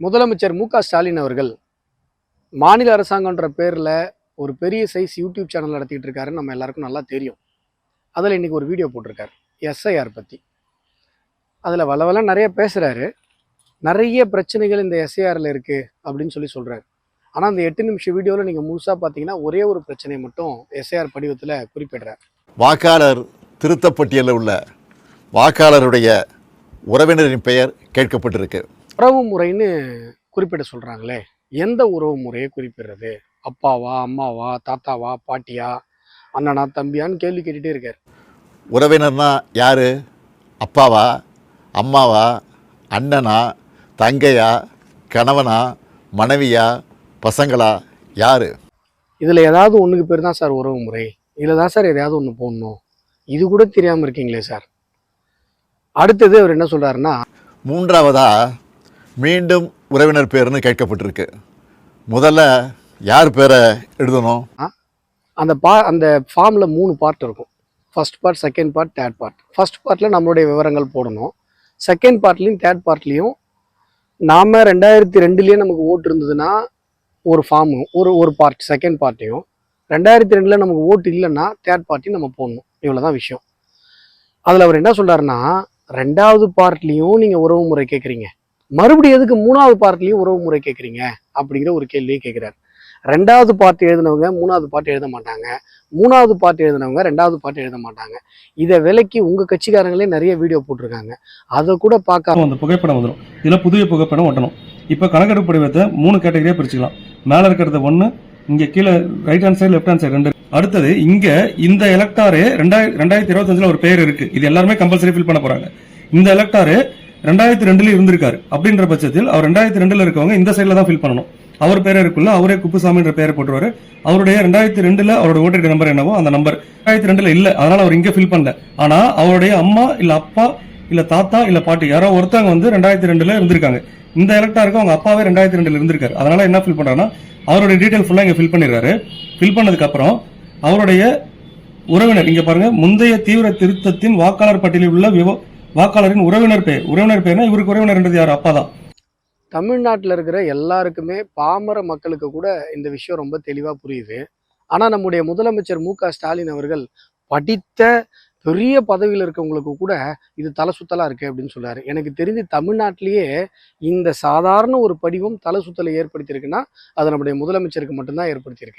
முதலமைச்சர் மு க ஸ்டாலின் அவர்கள் மாநில அரசாங்கன்ற பேரில் ஒரு பெரிய சைஸ் யூடியூப் சேனல் நடத்திட்டு இருக்காருன்னு நம்ம எல்லாருக்கும் நல்லா தெரியும். அதில் இன்னைக்கு ஒரு வீடியோ போட்டிருக்காரு எஸ்ஐஆர் பற்றி அதில் வளவெல்லாம் நிறைய பேசுகிறாரு நிறைய பிரச்சனைகள் இந்த எஸ்ஐஆரில் இருக்குது அப்படின்னு சொல்லி சொல்கிறாரு ஆனால் அந்த எட்டு நிமிஷம் வீடியோவில் நீங்கள் முழுசாக பார்த்தீங்கன்னா ஒரே ஒரு பிரச்சனையை மட்டும் எஸ்ஐஆர் படிவத்தில் குறிப்பிடுறார். வாக்காளர் திருத்தப்பட்டியலில் உள்ள வாக்காளருடைய உறவினரின் பெயர் கேட்கப்பட்டிருக்கு. உறவு முறைன்னு குறிப்பிட சொல்கிறாங்களே எந்த உறவு முறையை குறிப்பிடுறது? அப்பாவா அம்மாவா தாத்தாவா பாட்டியா அண்ணனா தம்பியான்னு கேள்வி கேட்டுட்டே இருக்காரு. உறவினர்னா யார்? அப்பாவா அம்மாவா அண்ணனா தங்கையா கணவனா மனைவியா பசங்களா யார்? இதில் ஏதாவது ஒன்றுக்கு பேர் தான் சார் உறவு முறை. இதில் தான் சார் எதையாவது ஒன்று போடணும். இது கூட தெரியாமல் இருக்கீங்களே சார். அடுத்தது அவர் என்ன சொல்கிறாருன்னா மூன்றாவதா மீண்டும் உறவினர் பேர்னு கேட்கப்பட்டிருக்கு. முதல்ல யார் பேரை எழுதணும்? அந்த பா அந்த ஃபார்மில் மூணு பார்ட் இருக்கும். First part second part third part first பார்ட்டில் நம்மளுடைய விவரங்கள் போடணும். செகண்ட் பார்ட்லேயும் தேர்ட் பார்ட்லேயும் நாம் ரெண்டாயிரத்தி ரெண்டுலேயே நமக்கு ஓட்டு இருந்ததுன்னா ஒரு ஃபார்மு ஒரு ஒரு பார்ட் செகண்ட் பார்ட்டையும் ரெண்டாயிரத்தி ரெண்டில் நமக்கு ஓட்டு இல்லைன்னா தேர்ட் பார்ட்டியும் நம்ம போடணும். இவ்வளோ தான் விஷயம். அதில் அவர் என்ன சொல்கிறாருன்னா ரெண்டாவது பார்ட்லேயும் நீங்கள் உறவு முறை கேட்குறீங்க மறுபடியும் எதுக்கு மூணாவது பார்ட்லேயும் உறவு முறை கேட்குறீங்க அப்படிங்கிற ஒரு கேள்வியை கேட்குறாரு ரெண்டாவது பார்ட் எழுதினவங்க மூணாவது பார்ட் எழுத மாட்டாங்க. மூணாவது பார்ட் எழுதினவங்க ரெண்டாவது பார்ட் எழுத மாட்டாங்க. இதை விலைக்கு உங்க கட்சிக்காரங்களே நிறைய வீடியோ போட்டிருக்காங்க. அதை கூட பார்க்காம அந்த புகைப்படம் வந்துடும் இதில் புதிய புகைப்படம் ஒட்டணும். இப்போ கணக்கெடுப்பு படிவத்தை மூணு கேட்டகரியாக பிரிச்சுக்கலாம். மேலே இருக்கிறது ஒன்று இங்கே கீழே right hand side left hand side ரெண்டு. அடுத்தது இங்கே இந்த எலக்டாரு ரெண்டாயிரத்தி ரெண்டாயிரத்தி இருபத்தஞ்சில் ஒரு பேர் இருக்கு. இது எல்லாருமே கம்பல்சரி ஃபில் பண்ண போறாங்க. இந்த எலக்டாரு ரெண்டாயிரத்தி ரெண்டுல இருந்திருக்காரு. அப்படின்ற பட்சத்தில் அவர் ரெண்டாயிரத்தி ரெண்டுல இருக்கவங்க இந்த சைடில் தான் ஃபில் பண்ணணும். அவர் பேரே இருக்குல்ல அவரே குப்புசாமின்ற பேரை போட்டுருவாரு. அவருடைய ரெண்டாயிரத்தி ரெண்டுல அவரோட ஓட்டர் நம்பர் என்னவோ அந்த நம்பர் ரெண்டாயிரத்தி ரெண்டுல இல்ல அதனால அவர் இங்க ஃபில் பண்ணல. ஆனா அவருடைய அம்மா இல்ல அப்பா இல்ல தாத்தா இல்ல பாட்டி யாரோ ஒருத்தவங்க வந்து ரெண்டாயிரத்தி ரெண்டுல இருந்திருக்காங்க. இந்த எலக்டாருக்கு அவங்க அப்பாவே ரெண்டாயிரத்தி ரெண்டுல இருந்திருக்காரு. அதனால என்ன ஃபில் பண்றாங்கன்னா அவருடைய டீடைல் ஃபுல்லா இங்க ஃபில் பண்ணிடுறாரு. ஃபில் பண்ணதுக்கு அப்புறம் அவருடைய உறவினர் இங்க பாருங்க முந்தைய தீவிர திருத்தத்தின் வாக்காளர் பட்டியலில் உள்ள விவோ வாக்காளரின் உறவினர் பேர் உறவினர் பேர்னா இவருக்கு உறவினர்ன்றது யார்? அப்பா தான். தமிழ்நாட்டில் இருக்கிற எல்லாருக்குமே பாமர மக்களுக்கு கூட இந்த விஷயம் ரொம்ப தெளிவாக புரியுது. ஆனால் நம்முடைய முதலமைச்சர் மு க ஸ்டாலின் அவர்கள் படித்த பெரிய பதவியில் இருக்கவங்களுக்கு கூட இது தலை சுத்தலாக இருக்கு அப்படின்னு சொல்றாரு. எனக்கு தெரிஞ்சு தமிழ்நாட்டிலேயே இந்த சாதாரண ஒரு படிவம் தலை சுத்தலை ஏற்படுத்தியிருக்குன்னா அது நம்முடைய முதலமைச்சருக்கு மட்டும்தான் ஏற்படுத்தியிருக்கு.